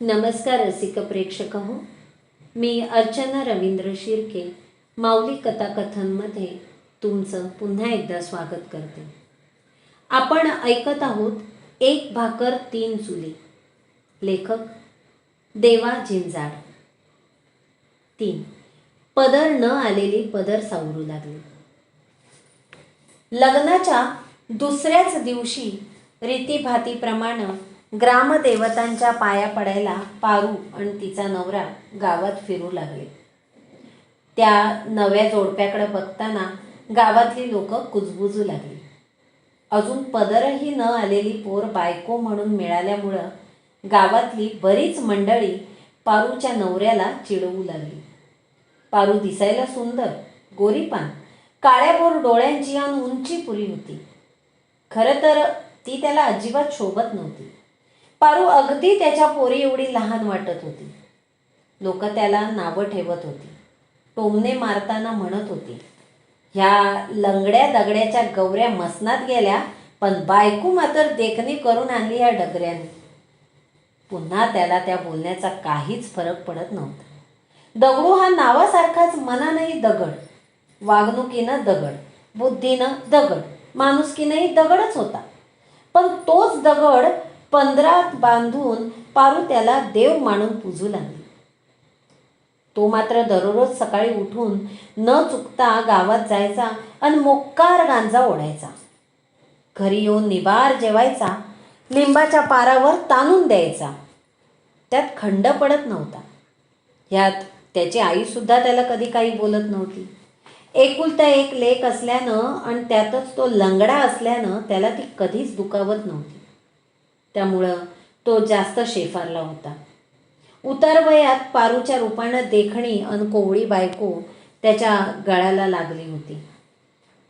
नमस्कार रसिक प्रेक्षक हो मी अर्चना रवींद्र शिर्के माऊली कथाकथनमध्ये तुमचं पुन्हा एकदा स्वागत करते. आपण ऐकत आहोत एक भाकर तीन चुली. लेखक देवा झिंजाड तीन. पदर न आलेली पदर सावरू लागली. लग्नाच्या दुसऱ्याच दिवशी रीतीभातीप्रमाणे ग्रामदेवतांच्या पाया पडायला पारू आणि तिचा नवरा गावात फिरू लागले. त्या नव्या जोडप्याकडे बघताना गावातली लोक कुजबुजू लागली. अजून पदरही न आलेली पोर बायको म्हणून मिळाल्यामुळं गावातली बरीच मंडळी पारूच्या नवऱ्याला चिडवू लागली. पारू दिसायला सुंदर गोरीपान काळ्याभोर डोळ्यांची आणि उंची पुरी होती. खरं तर ती त्याला अजिबात शोभत नव्हती. पारू अगदी त्याच्या पोरी एवढी लहान वाटत होती. लोक त्याला नावं ठेवत होती. टोमणे मारताना म्हणत होती ह्या लंगड्या दगड्याच्या गवऱ्या मसनात गेल्या पण बायको मात्र देखणी करून आणली या डगऱ्याने. पुन्हा त्याला त्या बोलण्याचा काहीच फरक पडत नव्हता. दगडू हा नावासारखाच मनानंही दगड वागणुकीनं दगड बुद्धीनं दगड माणुसकीनंही दगडच होता. पण तोच दगड पंधरात बांधून पारू त्याला देव मानून पूजू लागली. तो मात्र दररोज सकाळी उठून न चुकता गावात जायचा आणि मोक्कार गांजा ओढायचा. घरी येऊन निबार जेवायचा लिंबाच्या पारावर ताणून द्यायचा. त्यात खंड पडत नव्हता. ह्यात त्याची आईसुद्धा त्याला कधी काही बोलत नव्हती. एकुलता एक लेक असल्यानं आणि त्यातच तो लंगडा असल्यानं त्याला ती कधीच दुखावत नव्हती. त्यामुळं तो जास्त शेफारला होता. उतार वयात पारूच्या रूपानं देखणी अन कोवळी बायको त्याच्या गळ्याला लागली होती.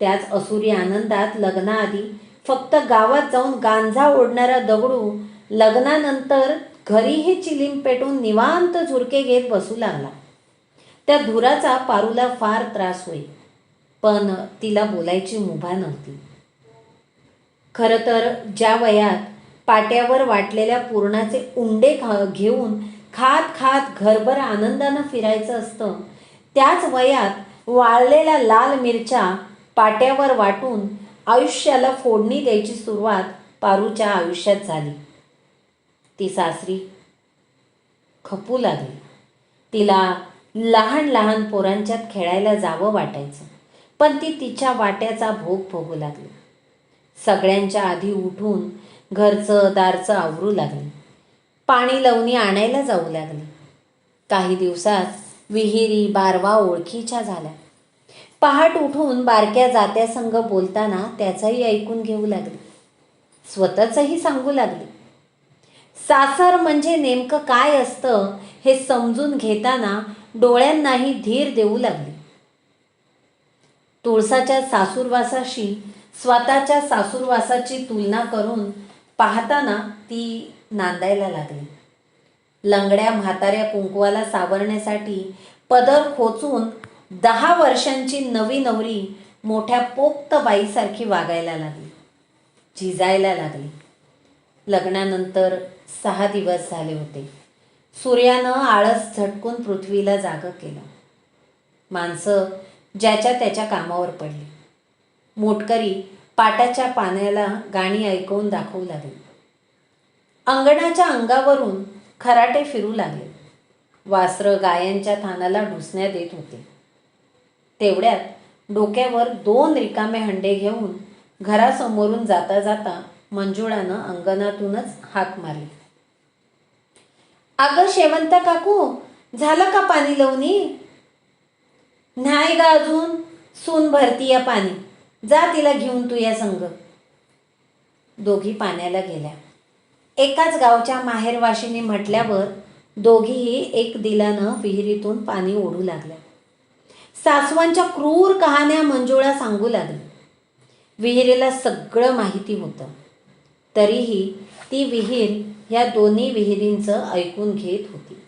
त्याच असुरी आनंदात लग्नाआधी फक्त गावात जाऊन गांजा ओढणारा दगडू लग्नानंतर घरीही चिलीम पेटून निवांत झुरके घेत बसू लागला. त्या धुराचा पारूला फार त्रास होई पण तिला बोलायची मुभा नव्हती. खरं तर ज्या वयात पाट्यावर वाटलेल्या पूर्णाचे उंडे खा घेऊन खात खात घरभर आनंदानं फिरायचं असतं. त्याच वयात वाळलेल्या लाल मिरच्या पाट्यावर वाटून आयुष्याला फोडणी द्यायची सुरुवात पारूच्या आयुष्यात झाली. ती सासरी खपू लागली तिला लहान लहान पोरांच्यात खेळायला जावं वाटायचं पण ती तिच्या वाट्याचा भोग भोगू लागली. सगळ्यांच्या आधी उठून घरचं दारचं आवरू लागली. पाणी लवणी आणायला जाऊ लागले. काही दिवसात विहिरी बारवा ओळखीच्या झाल्या. पहाट उठून बारक्या जात्या संघ बोलताना त्याचाही ऐकून घेऊ लागली. स्वतःचंही सांगू लागले. सासर म्हणजे नेमकं काय असतं हे समजून घेताना डोळ्यांनाही धीर देऊ लागली. तुळसाच्या सासूरवासाशी स्वतःच्या सासूरवासाची तुलना करून पाहताना ती नांदायला लागली. लंगड्या म्हाताऱ्या कुंकवाला सावरण्यासाठी पदर खोचून दहा वर्षांची नवी नवरी मोठ्या पोक्त बाईसारखी वागायला लागली. झिजायला लागली. लग्नानंतर सहा दिवस झाले होते. सूर्यानं आळस झटकून पृथ्वीला जागं केलं. माणसं ज्याच्या त्याच्या कामावर पडली. मोटकरी पाटाच्या पाण्याला गाणी ऐकवून दाखवू लागली. अंगणाच्या अंगावरून खराटे फिरू लागले. वासरं गायांच्या थानाला ढुसण्या देत होते. तेवढ्यात डोक्यावर दोन रिकामे हंडे घेऊन घरासमोरून जाता जाता मंजुळानं अंगणातूनच हाक मारली. अगं शेवंत काकू झालं का पाणी लवणी? नाही गा अजून सून भरतीय पाणी. जा तिला घेऊन तू या संग. दोघी पाण्याला गेल्या. एकाच गावच्या माहेरवाशीने म्हटल्यावर दोघीही एक दिलानं विहिरीतून पाणी ओढू लागल्या. सासवांच्या क्रूर कहाण्या मंजुळा सांगू लागली. विहिरीला सगळं माहिती होतं. तरीही ती विहीर ह्या दोन्ही विहिरींचं ऐकून घेत होती.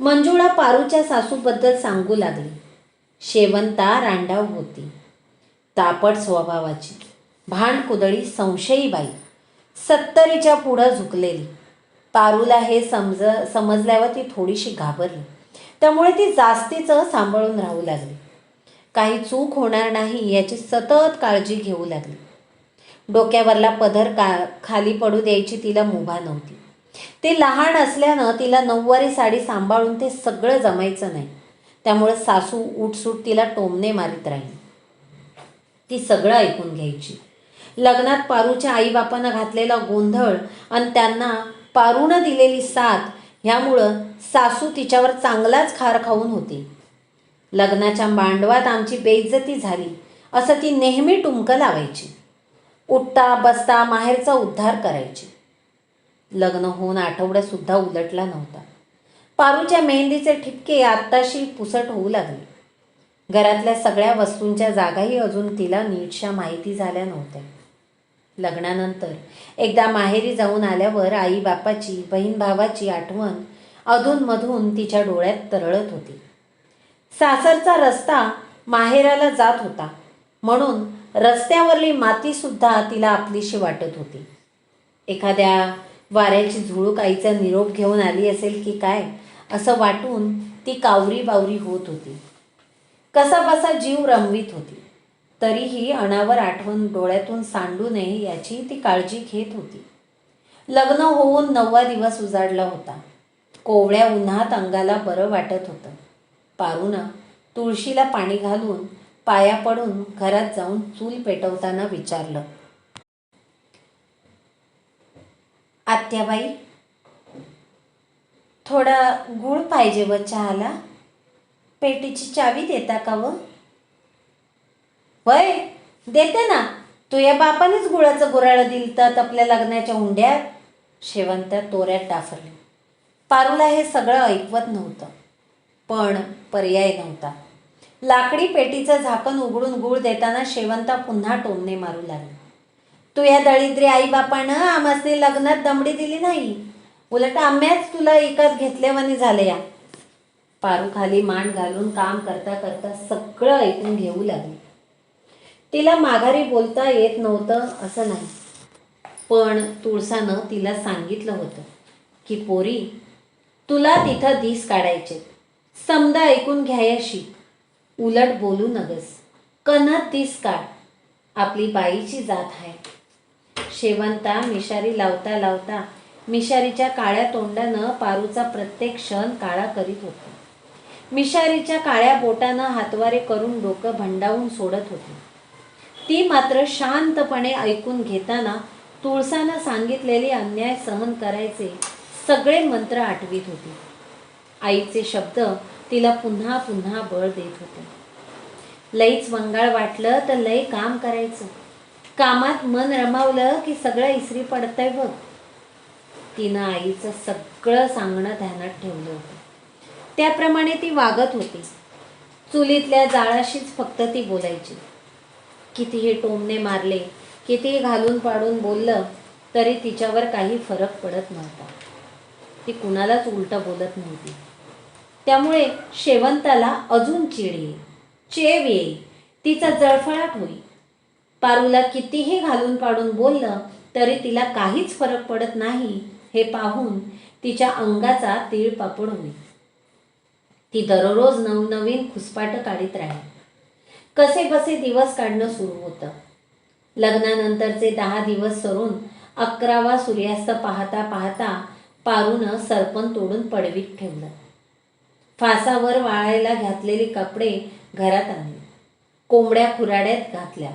मंजुळा पारूच्या सासूबद्दल सांगू लागली. शेवंता रांडाव होती. तापट स्वभावाची. भांडकुदळी संशयी बाई. सत्तरीच्या पुढं झुकलेली. पारूला हे समज समजल्यावर ती थोडीशी घाबरली. त्यामुळे ती जास्तीचं सांभाळून राहू लागली. काही चूक होणार नाही याची सतत काळजी घेऊ लागली. डोक्यावरला पदर का खाली पडू द्यायची तिला मुभा नव्हती. ते लहान असल्यानं तिला नऊवारी साडी सांभाळून ते सगळं जमायचं नाही. त्यामुळे सासू उठसूट तिला टोमणे मारीत राहिली. ती सगळं ऐकून घ्यायची. लग्नात पारूच्या आईबापानं घातलेला गोंधळ आणि त्यांना पारूनं दिलेली साथ ह्यामुळं सासू तिच्यावर चांगलाच खार खाऊन होती. लग्नाच्या मांडवात आमची बेइज्जती झाली असं ती नेहमी टुमकं लावायची. उठता बसता माहेरचा उद्धार करायची. लग्न होऊन आठवड्यासुद्धा उलटला नव्हता. पारूच्या मेहंदीचे ठिपके आत्ताशी पुसट होऊ लागले. घरातल्या सगळ्या वस्तूंच्या जागाही अजून तिला नीटशा माहिती झाल्या नव्हत्या. लग्नानंतर एकदा माहेरी जाऊन आल्यावर आई बापाची बहीण भावाची आठवण अधूनमधून तिच्या डोळ्यात तरळत होती. सासरचा रस्ता माहेराला जात होता म्हणून रस्त्यावरली मातीसुद्धा तिला आपलीशी वाटत होती. एखाद्या वाऱ्याची झुळूक आईचा निरोप घेऊन आली असेल की काय असं वाटून ती कावरी बावरी होत होती. कसा बसा जीव रमवीत होती. तरीही अणावर आठवण डोळ्यातून सांडू नये याची ती काळजी घेत होती. लग्न होऊन नववा दिवस उजाडला होता. कोवळ्या उन्हात अंगाला बरं वाटत होतं. पारूनं तुळशीला पाणी घालून पाया पडून घरात जाऊन चूल पेटवताना विचारलं. आत्याबाई थोडा गुळ पाहिजे व चहाला? पेटीची चावी देता का व? वय देते ना. तू या बापानेच गुळाचं गुराळं दिलं आपल्या लग्नाच्या हुंड्यात. शेवंत तोऱ्यात डाफरली. पारूला हे सगळं ऐकवत नव्हतं पण पर्याय नव्हता. लाकडी पेटीचं झाकण उघडून गुळ देताना शेवंता पुन्हा टोमणे मारू लागली. तू या दळिद्री आईबापानं आमासने लग्नात दमडी दिली नाही. उलट आम्याच तुला इकत घेतल्यावानी झाले या. पारू खाली मान घालून काम करता करता सगळं ऐकून घेऊ लागली. तिला माघारी बोलता येत नव्हतं असं नाही. पण तुळसानं तिला सांगितलं होतं की पोरी तुला तिथं दिस काढायचे. समजा ऐकून घ्यायशी. उलट बोलू नगस. कन्हत दिस काढ. आपली बाईची जात आहे. शेवंता मिशारी लावता लावता मिशारीच्या काळ्या तोंडानं पारूचा प्रत्येक क्षण काळा करीत होता. मिशारीच्या काळ्या बोटानं हातवारे करून डोकं भंडावून सोडत होती. ती मात्र शांतपणे ऐकून घेताना तुळसानं सांगितलेले अन्याय सहन करायचे सगळे मंत्र आठवीत होती. आईचे शब्द तिला पुन्हा पुन्हा बळ देत होते. लईच वंगाळ वाटलं तर लई काम करायचं. कामात मन रमावलं की सगळं इसरी पडतंय बघ. तिनं आईचं सगळं सांगणं ध्यानात ठेवलं होतं. त्याप्रमाणे ती वागत होती. चुलीतल्या जाळाशीच फक्त ती बोलायची. कितीही टोमने मारले कितीही घालून पाडून बोललं तरी तिच्यावर काही फरक पडत नव्हता. ती कुणालाच उलटं बोलत नव्हती. त्यामुळे शेवंताला अजून चिड येईल चेव येईल तिचा जळफळाट होईल. पारूला कितीही घालून पाडून बोललं तरी तिला काहीच फरक पडत नाही हे पाहून तिच्या अंगाचा तीळपापड होईल. ती दररोज नवनवीन खुसपाट काढीत राहील. कसे बसे दिवस काढणं सुरू होतं. लग्नानंतरचे दहा दिवस सरून अकरावा सूर्यास्त पाहता पाहता पारूनं सरपण तोडून पडवीत ठेवलं. फासावर वाळायला घातलेले कपडे घरात आणले. कोंबड्या खुराड्यात घातल्या.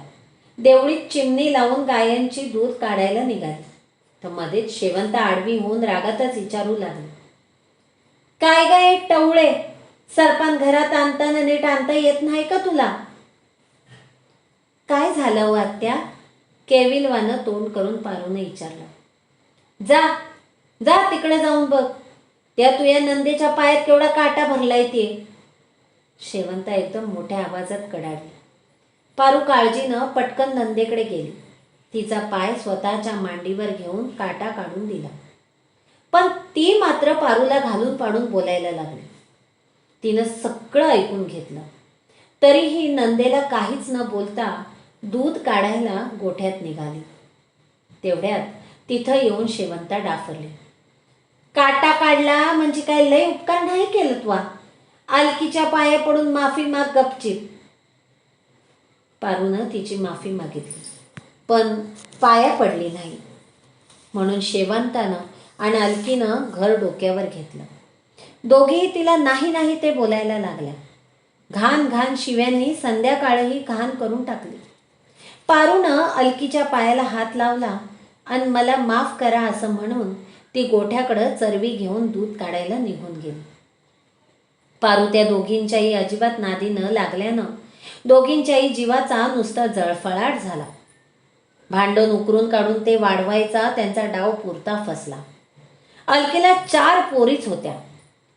देवळीत चिमणी लावून गायांची दूध काढायला निघाली. तर मध्येच शेवंत आडवी होऊन रागातच विचारू लागली. काय गाय टवळे? सरपण घरात आणताना नीट आणता येत नाही का तुला? काय झालं हो आत्या? केविलवानं तोंड करून पारूने विचारलं. जा जा तिकडे जाऊन बघ. त्या तुया नंदेच्या पायात केवढा काटा भरलाय ते. शेवंता एकदम मोठ्या आवाजात कडाडली. पारू काळजीनं पटकन नंदेकडे गेली. तिचा पाय स्वतःच्या मांडीवर घेऊन काटा काढून दिला. पण ती मात्र पारूला घालून पाडून बोलायला लागली. तिनं सगळं ऐकून घेतलं. तरीही नंदेला काहीच न बोलता दूध काढायला गोठ्यात निघाली. तेवढ्यात तिथं येऊन शेवंता डाफरली काटा पाडला म्हणजे काय लय उपकार नाही केलं त्वा. अलकीच्या पाया पडून माफी माग गपचिप. पारूनं तिची माफी मागितली. पण पाया पडली नाही. म्हणून शेवंतानं आणि अलकीनं घर डोक्यावर घेतलं. दोघेही तिला नाही नाही ते बोलायला लागल्या. घाण घाण शिव्यांनी संध्याकाळही घाण करून टाकली. पारूनं अलकीच्या पायाला हात लावला आणि मला माफ करा असं म्हणून ती गोठ्याकडं चरवी घेऊन दूध काढायला निघून गेली. पारू त्या दोघींच्याही अजिबात नादी न लागल्यानं दोघींच्याही जीवाचा नुसता जळफळाट झाला. भांडण उकरून काढून ते वाढवायचा त्यांचा डाव पुरता फसला. अलकीला चार पोरीच होत्या.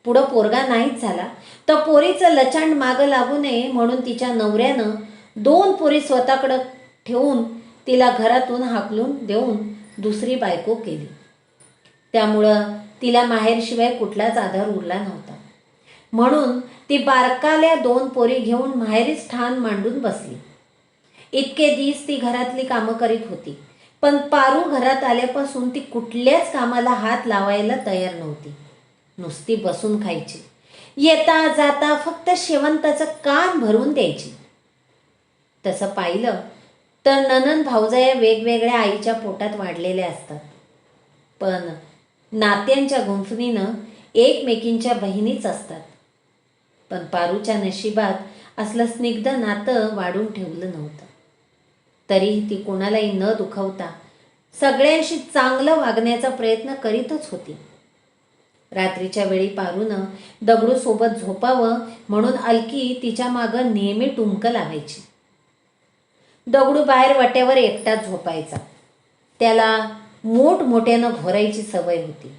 पुढं पोरगा नाहीच झाला. तर पोरीचं लचांड मागं लागू नये म्हणून तिच्या नवऱ्यानं दोन पोरी स्वतःकडं ठेवून तिला घरातून हाकलून देऊन दुसरी बायको केली. त्यामुळं तिला माहेरशिवाय कुठलाच आधार उरला नव्हता. म्हणून ती बारकाल्या दोन पोरी घेऊन माहेरीच ठाण मांडून बसली. इतके दिस ती घरातली कामं करीत होती. पण पारू घरात आल्यापासून ती कुठल्याच कामाला हात लावायला तयार नव्हती. नुसती बसून खायची. येता जाता फक्त शेवंताचं कान भरून द्यायची. तसं पाहिलं तर ननन भाऊजाया वेगवेगळ्या आईच्या पोटात वाढलेल्या असतात. पण नात्यांच्या गुंफणीनं एकमेकींच्या बहिणीच असतात. पण पारूच्या नशिबात असलं स्निग्ध नातं वाढून ठेवलं नव्हतं. तरीही ती कोणालाही न दुखवता सगळ्यांशी चांगलं वागण्याचा प्रयत्न करीतच होती. रात्रीच्या वेळी पारूनं दगडूसोबत झोपावं म्हणून अलकी तिच्या मागं नेहमी टुमकं लावायची. दगडू बाहेर वाट्यावर एकटाच झोपायचा. त्याला मोठमोठ्यानं घोरायची सवय होती.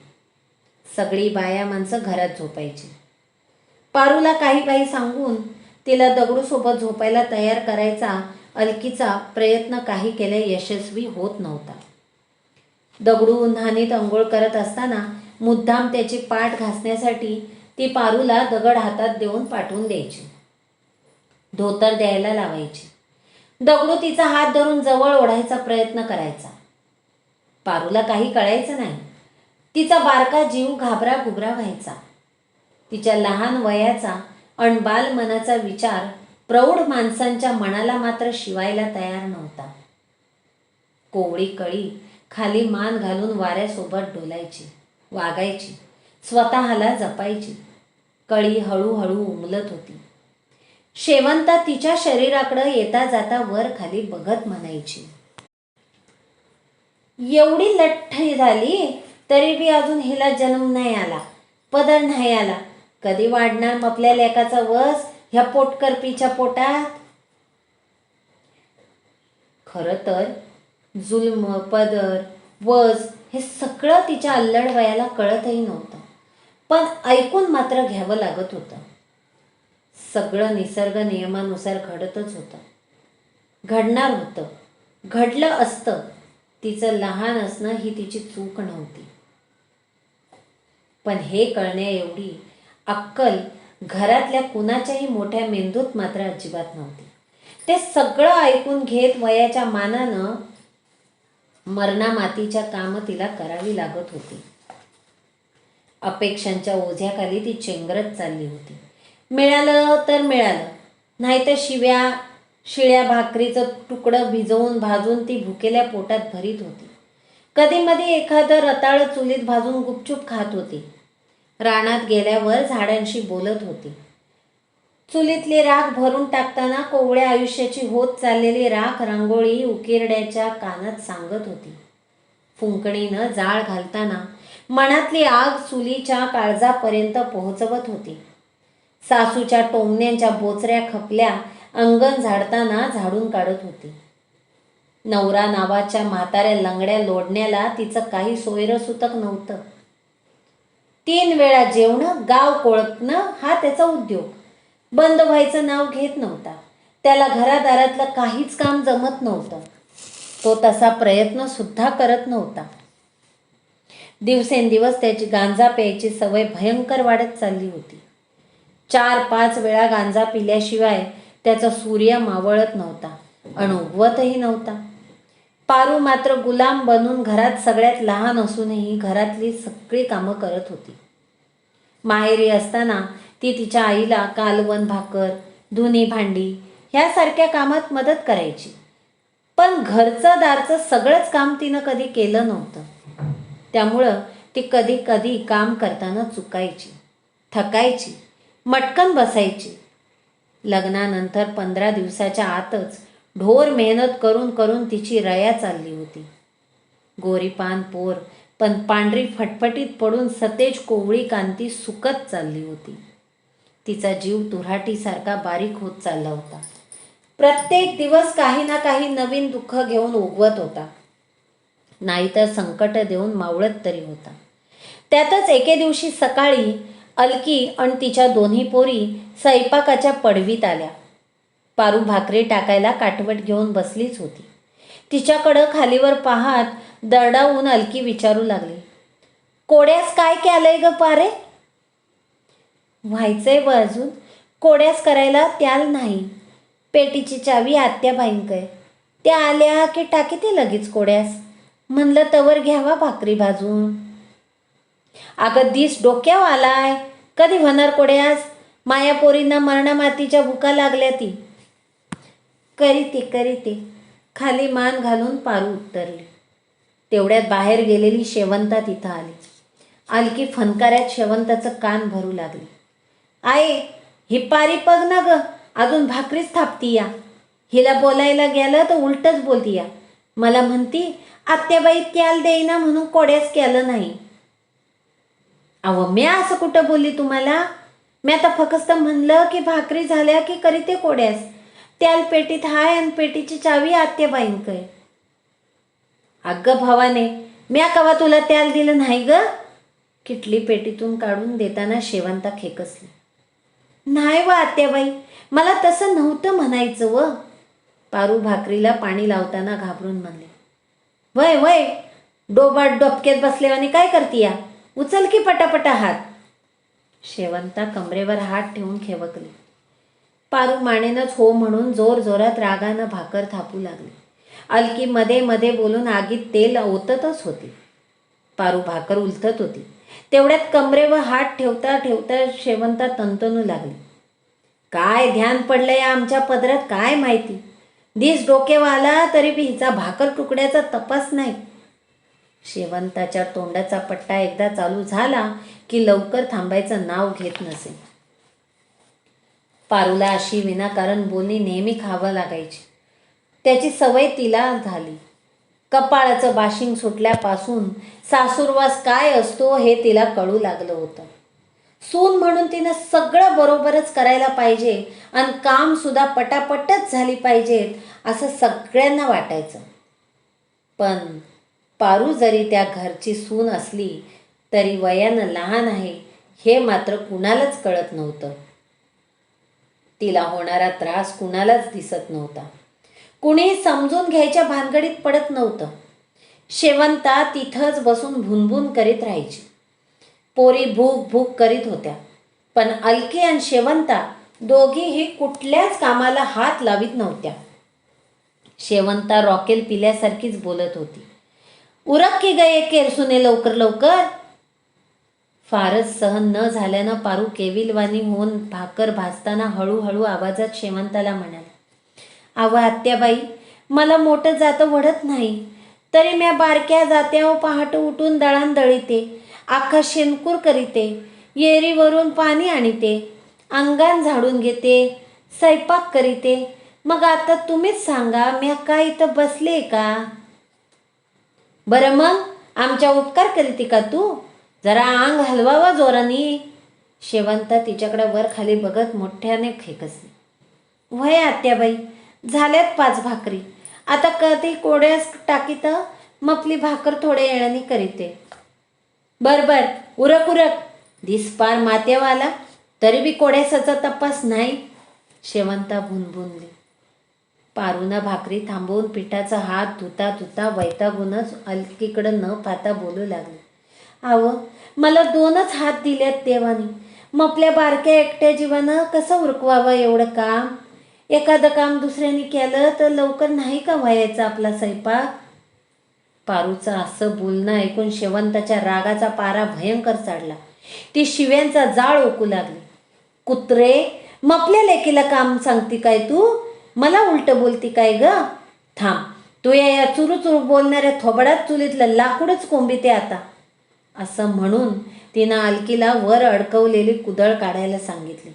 सगळी बाया माणसं घरात झोपायची. पारूला काही काही सांगून तिला दगडूसोबत झोपायला तयार करायचा अलकीचा प्रयत्न काही केले यशस्वी होत नव्हता. दगडू उन्हानीत अंघोळ करत असताना मुद्दाम त्याची पाठ घासण्यासाठी ती पारूला दगड हातात देऊन पाठवून द्यायची. धोतर द्यायला लावायची. दगडू तिचा हात धरून जवळ ओढायचा प्रयत्न करायचा. पारूला काही कळायचं नाही. तिचा बारका जीव घाबरा घुबरा व्हायचा. तिच्या लहान वयाचा अणबाल मनाचा विचार प्रौढ माणसांच्या मनाला मात्र शिवायला तयार नव्हता. कोवळी कळी खाली मान घालून वाऱ्यासोबत डोलायची. वागायची. स्वतःला जपायची. कळी हळूहळू उमलत होती. शेवंता तिच्या शरीराकडं येता जाता वर खाली बघत म्हणायची. एवढी लठ्ठ झाली तरी बी अजून हिला जन्म नाही आला पदर नाही आला. कधी वाढणार आपल्या लेकाचा वस ह्या पोटकरपीच्या पोटात? खरं तर जुल्म पदर वज हे सगळं तिच्या अल्लड वयाला कळतही नव्हतं. पण ऐकून मात्र घ्यावं लागत होतं. सगळं निसर्ग नियमानुसार घडतच होतं. घडणार होतं. घडलं असतं. तिचं लहान असणं ही तिची चूक नव्हती. पण हे कळण्या एवढी अक्कल घरातल्या कुणाच्याही मोठ्या मेंदूत मात्र अजिबात नव्हती. ते सगळं ऐकून घेत वयाच्या मानानं मरणा मातीच्या कामं तिला करावी लागत होती. अपेक्षांच्या ओझ्याखाली ती चेंगरत चालली होती. मिळालं तर मिळालं नाहीतर शिव्या शिळ्या भाकरीचं तुकडं भिजवून भाजून ती भुकेल्या पोटात भरीत होती. कधीमधी एखादं रताळ चुलीत भाजून गुपचूप खात होती. रानात गेल्यावर झाडांशी बोलत होती. चुलीतली राख भरून टाकताना कोवळ्या आयुष्याची होत चाललेली राख रांगोळी उकिरड्याच्या कानात सांगत होती. फुंकणीनं जाळ घालताना मनातली आग चुलीच्या काळजापर्यंत पोहोचवत होती. सासूच्या टोमण्यांच्या बोचऱ्या खपल्या अंगण झाडताना झाडून काढत होती. नवरा नावाच्या म्हाताऱ्या लंगड्या लोडण्याला तिचं काही सोयरसुतक नव्हतं. तीन वेळा जेवणं गाव कोळपणं हा त्याचा उद्योग. बंद व्हायचं नाव घेत नव्हता. त्याला घरादारातलं काहीच काम जमत नव्हतं. तो तसा प्रयत्न सुद्धा करत नव्हता. दिवसेंदिवस त्याची गांजा प्यायची सवय भयंकर वाढत चालली होती. चार पाच वेळा गांजा पिल्याशिवाय त्याचा सूर्य मावळत नव्हता अणुगवतही नव्हता. पारू मात्र गुलाम बनून घरात सगळ्यात लहान असूनही घरातली सगळी कामं करत होती. माहेरी असताना ती तिच्या आईला कालवण भाकर धुणी भांडी ह्यासारख्या कामात मदत करायची. पण घरचं दारचं सगळंच काम तिनं कधी केलं नव्हतं. त्यामुळं ती कधी कधी काम करताना चुकायची थकायची मटकन बसायची. लग्नानंतर पंधरा दिवसाच्या आतच ढोर मेहनत करून करून तिची रया चालली होती. गोरीपान पोर पण पांढरी फटफटीत पडून सतेज कोवळी कांती सुकत चालली होती. तिचा जीव तुऱ्हाटीसारखा बारीक होत चालला होता. प्रत्येक दिवस काही ना काही नवीन दुःख घेऊन उगवत होता. नाहीतर संकट देऊन मावळत तरी होता. त्यातच एके दिवशी सकाळी अलकी आणि तिच्या दोन्ही पोरी स्वयंपाकाच्या पडवीत आल्या. पारू भाकरी टाकायला काटवट घेऊन बसलीच होती. तिच्याकडं खालीवर पाहात दरडावून अलकी विचारू लागली. कोड्यास काय केलंय ग पारे? व्हायचंय व अजून कोड्यास करायला त्याल नाही. पेटीची चावी आत्याबाईंकय त्या आल्या की टाकी ते लगेच कोड्यास. म्हणलं तवर घ्यावा भाकरी भाजून. अगं दिस डोक्यावर आलाय. कधी होणार कोड्यास? माया पोरींना मरणा मातीच्या भुका लागल्या ती. करीते करीते. खाली मान घालून पारू उतरली. तेवढ्यात बाहेर गेलेली शेवंता तिथं आली. अलकी फनकाऱ्यात शेवंताचं कान भरू लागली. आहे ही पारी पग ना ग. अजून भाकरीच थापती या. हिला बोलायला गेलं तर उलटच बोलती या. मला म्हणती आत्याबाई त्याल देईना म्हणून कोड्यास केलं नाही. अहो मी असं कुठं बोलली तुम्हाला? मी आता फक्त म्हणलं की भाकरी झाल्या की करीते कोड्यास. त्याल पेटीत हाय आणि पेटीची चावी आत्याबाईंकय अगं भावाने म्या कवा तुला त्याल दिलं नाही ग. किटली पेटीतून काढून देताना शेवंता खेकसली. नाही व आत्याबाई मला तसं नव्हतं म्हणायचं व. पारू भाकरीला पाणी लावताना घाबरून म्हणले वय वय डोबा डोबक्यात बसल्यावाने काय करतीया? उचल की पटापटा हात. शेवंता कमरेवर हात ठेवून खेवकली. पारू मानेनच हो म्हणून जोर जोरात रागानं भाकर थापू लागली. अलकी मध्ये मध्ये बोलून आगीत तेल ओततच होती. पारू भाकर उलथत होती. तेवढ्यात कमरेवर हात ठेवता ठेवता शेवंता तंतनू लागली. काय ध्यान पडलंय आमच्या पदरात काय माहिती? दिस डोकेवाला तरी बी हिचा भाकर तुकड्याचा तपास नाही. शेवंताच्या तोंडाचा पट्टा एकदा चालू झाला की लवकर थांबायचं नाव घेत नसे. पारूला अशी विनाकारण बोली नेहमी खावं लागायची. त्याची सवय तिला झाली. कपाळाचं बाशिंग सुटल्यापासून सासूरवास काय असतो हे तिला कळू लागलं होतं. सून म्हणून तिनं सगळं बरोबरच करायला पाहिजे आणि कामसुद्धा पटापटच झाली पाहिजेत असं सगळ्यांना वाटायचं. पण पारू जरी त्या घरची सून असली तरी वयानं लहान आहे हे मात्र कुणालाच कळत नव्हतं. तिला होणारा त्रास कुणालाच दिसत नव्हता. कुणी समजून घ्यायच्या भानगडीत पडत नव्हतं. शेवंता तिथंच बसून भुनभुन करीत राहायची. पोरी भूक भूक करीत होत्या. पण अलकी आणि शेवंता दोघीही कुठल्याच कामाला हात लावित नव्हत्या. शेवंता रॉकेल पिल्यासारखीच बोलत होती. उरक की गये केरसुने लवकर लवकर. फारच सहन न झाल्यानं पारू केविलवाणी होऊन भाकर भाजताना हळूहळू आवाजात शेवंताला म्हणाले. आवा आत्याबाई मला मोठं जातं वढत नाही. तरी म्या बारक्या जात्यावर पहाट उठून दळण दळीते आखा शेणकूर करीते येरीवरून पाणी आणीते अंगण झाडून घेते स्वयंपाक करीते. मग आता तुम्हीच सांगा म्या काय इथं बसले का? बरं मग आमच्या उपकार करीते का तू? जरा अंग हलवावा जोरानी. शेवंता तिच्याकडे वर खाली बघत मोठ्याने खेकसली. वय आत्याबाई झाल्यात पाच भाकरी. आता कधी कोड्यास टाकीत मपली भाकर थोड्या येळाने करीते. बर बर उरक उरक. दिस पार मातेवाला तरी बी कोड्यासाचा तपास नाही. शेवंता भुनभुनली. पारूना भाकरी थांबवून पिठाचा हात धुता धुता वैतागूनच अलकीकडं न पाहता बोलू लागली. आव मला दोनच हात दिलेत देवानी. मपल्या बारक्या एकट्या जीवानं कसं उरकवावं एवढं काम? एखादं काम दुसऱ्याने केलं तर लवकर नाही का व्हायचा आपला स्वयंपाक? पारूचं असं बोलणं ऐकून शेवंताच्या रागाचा पारा भयंकर चढला. ती शिव्यांचा जाळ ओकू लागली. कुत्रे मपल्या लेकीला काम सांगती काय तू? मला उलट बोलती काय ग? थांब तू या चुरू चुरू बोलणाऱ्या थोबडात चुलीतलं लाकूडच कोंबिते आता. असं म्हणून तिनं अलकीला वर अडकवलेली कुदळ काढायला सांगितली.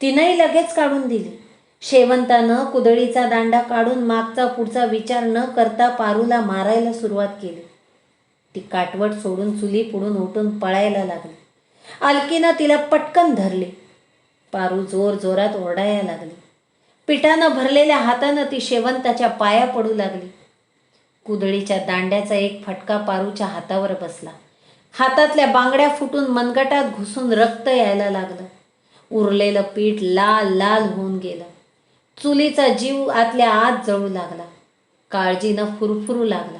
तिनंही लगेच काढून दिली. शेवंतानं कुदळीचा दांडा काढून मागचा पुढचा विचार न करता पारूला मारायला सुरुवात केली. ती काटवट सोडून चुली पुढून उठून पळायला लागली. अलकीनं तिला पटकन धरले. पारू जोर जोरात ओरडायला लागली. पिठानं भरलेल्या हातानं ती शेवंताच्या पाया पडू लागली. कुदळीच्या दांड्याचा एक फटका पारूच्या हातावर बसला. हातातल्या बांगड्या फुटून मनगटात घुसून रक्त यायला लागलं. उरलेलं पीठ लाल लाल होऊन गेलं. चुलीचा जीव आतल्या आत जळू लागला. काळजीनं फुरफुरू लागला.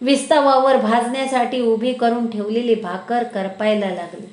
विस्तावावर भाजण्यासाठी उभी करून ठेवलेली भाकर करपायला लागली.